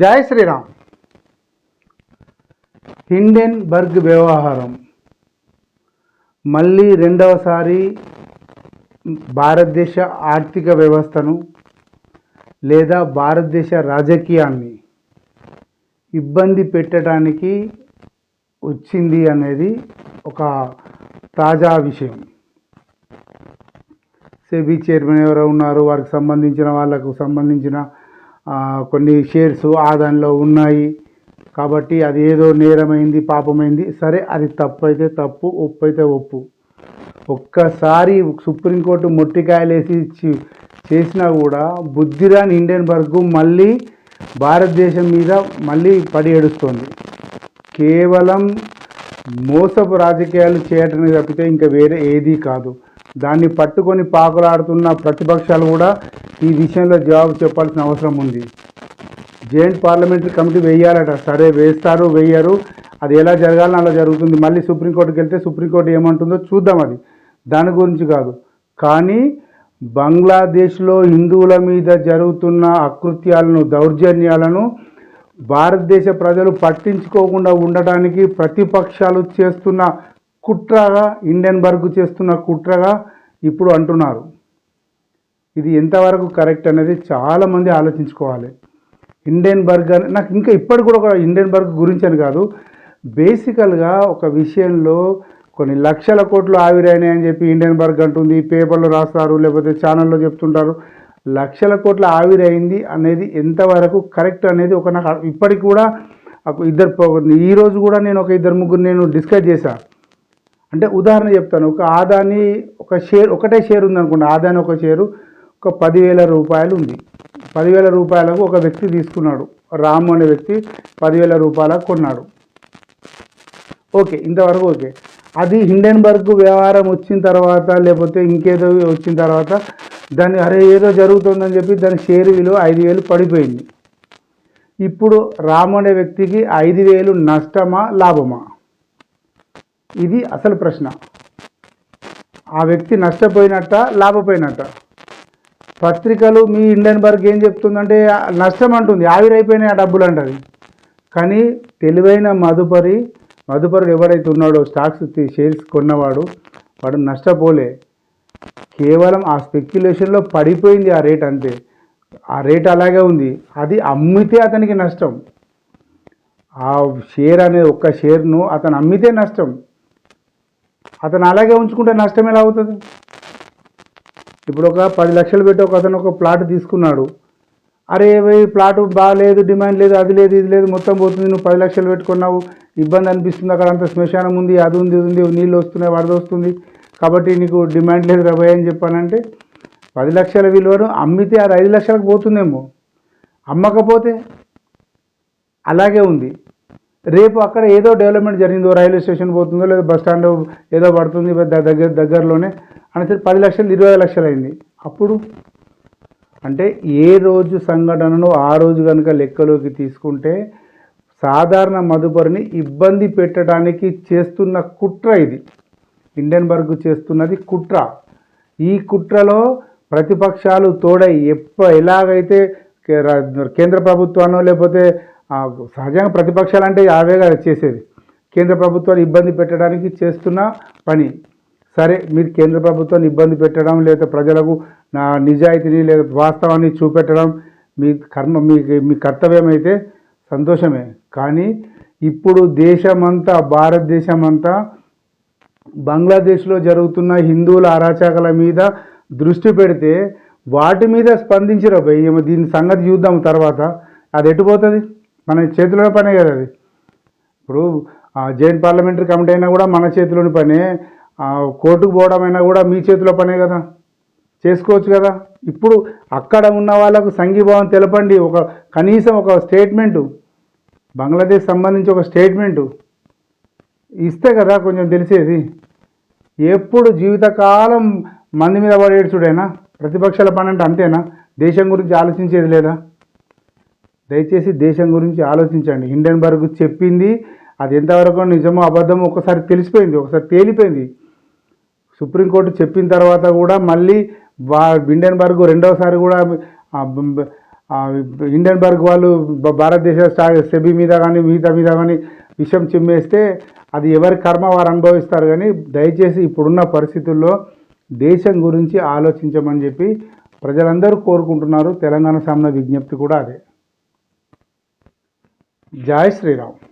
జై శ్రీరామ్. హిండెన్బర్గ్ వ్యవహారం. మళ్ళీ రెండవసారి భారతదేశ ఆర్థిక వ్యవస్థను లేదా భారతదేశ రాజకీయాన్ని ఇబ్బంది పెట్టడానికి వచ్చింది అనేది ఒక తాజా విషయం. సెబీ చైర్మన్ ఎవరో ఉన్నారు వారికి సంబంధించిన వాళ్ళకు సంబంధించిన కొన్ని షేర్స్ ఆ దానిలో ఉన్నాయి. కాబట్టి అది ఏదో నేరమైంది పాపమైంది. సరే అది తప్పు అయితే తప్పు ఒప్పు అయితే ఒప్పు. ఒక్కసారి సుప్రీంకోర్టు మొట్టికాయలేసి చేసినా కూడా బుద్ధిరాని ఇండియన్బర్గ్ మళ్ళీ భారతదేశం మీద మళ్ళీ పడి ఏడుస్తోంది. కేవలం మోసపు రాజకీయాలు చేయటమే తప్పితే ఇంకా వేరే ఏదీ కాదు. దాన్ని పట్టుకొని పాకులాడుతున్న ప్రతిపక్షాలు కూడా ఈ విషయంలో జవాబు చెప్పాల్సిన అవసరం ఉంది. జాయింట్ పార్లమెంటరీ కమిటీ వేయాలట. సరే వేస్తారు వేయరు. అది ఎలా జరగాలని అలా జరుగుతుంది. మళ్ళీ సుప్రీంకోర్టుకి వెళ్తే సుప్రీంకోర్టు ఏమంటుందో చూద్దాం అది. దాని గురించి కాదు. కానీ బంగ్లాదేశ్లో హిందువుల మీద జరుగుతున్న అకృత్యాలను దౌర్జన్యాలను భారతదేశ ప్రజలు పట్టించుకోకుండా ఉండటానికి ప్రతిపక్షాలు చేస్తున్న కుట్రగా ఇండియన్ బర్గ్ చేస్తున్న కుట్రగా ఇప్పుడు అంటున్నారు. ఇది ఎంతవరకు కరెక్ట్ అనేది చాలామంది ఆలోచించుకోవాలి. ఇండియన్ బర్గ్ అని నాకు ఇంకా ఇప్పటికి కూడా ఒక ఇండియన్ బర్గ్ గురించి అని కాదు. బేసికల్గా ఒక విషయంలో కొన్ని లక్షల కోట్లు ఆవిరైనాయి అని చెప్పి ఇండియన్ బర్గ్ అంటుంది పేపర్లో రాస్తారు లేకపోతే ఛానల్లో చెప్తుంటారు. లక్షల కోట్ల ఆవిరైంది అనేది ఎంతవరకు కరెక్ట్ అనేది ఒక నాకు ఇప్పటికి కూడా ఇద్దరు ఈరోజు కూడా నేను ఒక ఇద్దరు ముగ్గురు నేను డిస్కస్ చేశాను అంటే ఉదాహరణ చెప్తాను. ఒక ఆదాని ఒక షేర్ ఒకటే షేర్ ఉందనుకోండి. ఆదాని ఒక షేరు ఒక పదివేల రూపాయలు ఉంది. పదివేల రూపాయలకు ఒక వ్యక్తి తీసుకున్నాడు. రాము అనే వ్యక్తి పదివేల రూపాయలకు కొన్నాడు. ఓకే ఇంతవరకు ఓకే. అది హిండెన్బర్గ్ వ్యవహారం వచ్చిన తర్వాత లేకపోతే ఇంకేదో వచ్చిన తర్వాత దాన్ని అరే ఏదో జరుగుతుందని చెప్పి దాని షేర్ విలువ ఐదు వేలు పడిపోయింది. ఇప్పుడు రాము అనే వ్యక్తికి ఐదు వేలు నష్టమా లాభమా? ఇది అసలు ప్రశ్న. ఆ వ్యక్తి నష్టపోయినట్ట లాభపోయినట్ట? పత్రికలు మీ ఇండియన్ బర్గ్ ఏం చెప్తుందంటే నష్టం అంటుంది ఆవిరైపోయినాయి ఆ డబ్బులు అంటది కానీ తెలివైన మదుపరి మధుపరుడు ఎవడైతే ఉన్నాడో స్టాక్స్ షేర్స్ కొన్నవాడు వాడు నష్టపోలే. కేవలం ఆ స్పెక్యులేషన్లో పడిపోయింది ఆ రేట్ అంతే. ఆ రేట్ అలాగే ఉంది. అది అమ్మితే అతనికి నష్టం. ఆ షేర్ అనే ఒక్క షేర్ను అతను అమ్మితే నష్టం. అతను అలాగే ఉంచుకుంటే నష్టం ఎలా అవుతుంది? ఇప్పుడు ఒక పది లక్షలు పెట్టి ఒక అతను ఒక ప్లాట్ తీసుకున్నాడు. అరే ఈ ప్లాట్ బాగాలేదు డిమాండ్ లేదు అది లేదు ఇది లేదు మొత్తం పోతుంది నువ్వు పది లక్షలు పెట్టుకున్నావు ఇబ్బంది అనిపిస్తుంది అక్కడ అంత శ్మశానం ఉంది అది ఉంది ఇది ఉంది నీళ్ళు వస్తున్నాయి వరద వస్తుంది కాబట్టి నీకు డిమాండ్ లేదు రాబోయే అని చెప్పానంటే పది లక్షల విలువను అమ్మితే అది ఐదు లక్షలకు పోతుందేమో. అమ్మకపోతే అలాగే ఉంది. రేపు అక్కడ ఏదో డెవలప్మెంట్ జరిగిందో రైల్వే స్టేషన్ పోతుందో లేదా బస్ స్టాండ్ ఏదో పడుతుంది దగ్గర దగ్గరలోనే అనేసి పది లక్షలు ఇరవై లక్షలు అయింది. అప్పుడు అంటే ఏ రోజు సంఘటనను ఆ రోజు కనుక లెక్కలోకి తీసుకుంటే సాధారణ మదుపరిని ఇబ్బంది పెట్టడానికి చేస్తున్న కుట్ర ఇది. ఇండియన్బర్గ్ చేస్తున్నది కుట్ర. ఈ కుట్రలో ప్రతిపక్షాలు తోడై ఎప్ప ఎలాగైతే కేంద్ర ప్రభుత్వానో లేకపోతే సహజంగా ప్రతిపక్షాలు అంటే యావేగా చేసేది కేంద్ర ప్రభుత్వాన్ని ఇబ్బంది పెట్టడానికి చేస్తున్న పని. సరే మీరు కేంద్ర ప్రభుత్వాన్ని ఇబ్బంది పెట్టడం లేదా ప్రజలకు నా నిజాయితీని లేదా వాస్తవాన్ని చూపెట్టడం మీ కర్మ మీ మీ కర్తవ్యం అయితే సంతోషమే. కానీ ఇప్పుడు దేశమంతా భారతదేశమంతా బంగ్లాదేశ్లో జరుగుతున్న హిందువుల అరాచకాల మీద దృష్టి పెడితే వాటి మీద స్పందించరు భయ్ ఏమో దీని సంగతి చూద్దాం తర్వాత. అది ఎటుపోతుంది మన చేతిలోనే పనే కదా అది. ఇప్పుడు ఆ, పార్లమెంటరీ కమిటీ అయినా కూడా మన చేతిలోని పనే కోర్టుకు పోవడం అయినా కూడా మీ చేతిలో పనే కదా. చేసుకోవచ్చు కదా. ఇప్పుడు అక్కడ ఉన్న వాళ్ళకు సంఘీభావం తెలపండి. ఒక కనీసం ఒక స్టేట్మెంటు బంగ్లాదేశ్ సంబంధించి ఒక స్టేట్మెంటు ఇస్తే కదా కొంచెం తెలిసేది. ఎప్పుడు జీవితకాలం మంది మీద పడేడు ప్రతిపక్షాల పని అంటే అంతేనా? దేశం గురించి ఆలోచించేది లేదా? దయచేసి దేశం గురించి ఆలోచించండి. హిండెన్బర్గ్ చెప్పింది అది ఎంతవరకు నిజమో అబద్ధమో ఒకసారి తెలిసిపోయింది ఒకసారి తేలిపోయింది. సుప్రీంకోర్టు చెప్పిన తర్వాత కూడా మళ్ళీ వా హిండెన్బర్గ్ రెండవసారి కూడా హిండెన్బర్గ్ వాళ్ళు భారతదేశ సెబి సెబీ మీద కానీ మిగతా మీద కానీ విషయం చిమ్మేస్తే అది ఎవరి కర్మ వారు అనుభవిస్తారు కానీ దయచేసి ఇప్పుడున్న పరిస్థితుల్లో దేశం గురించి ఆలోచించమని చెప్పి ప్రజలందరూ కోరుకుంటున్నారు. తెలంగాణ సామ్న విజ్ఞప్తి కూడా అదే. जय श्री राम।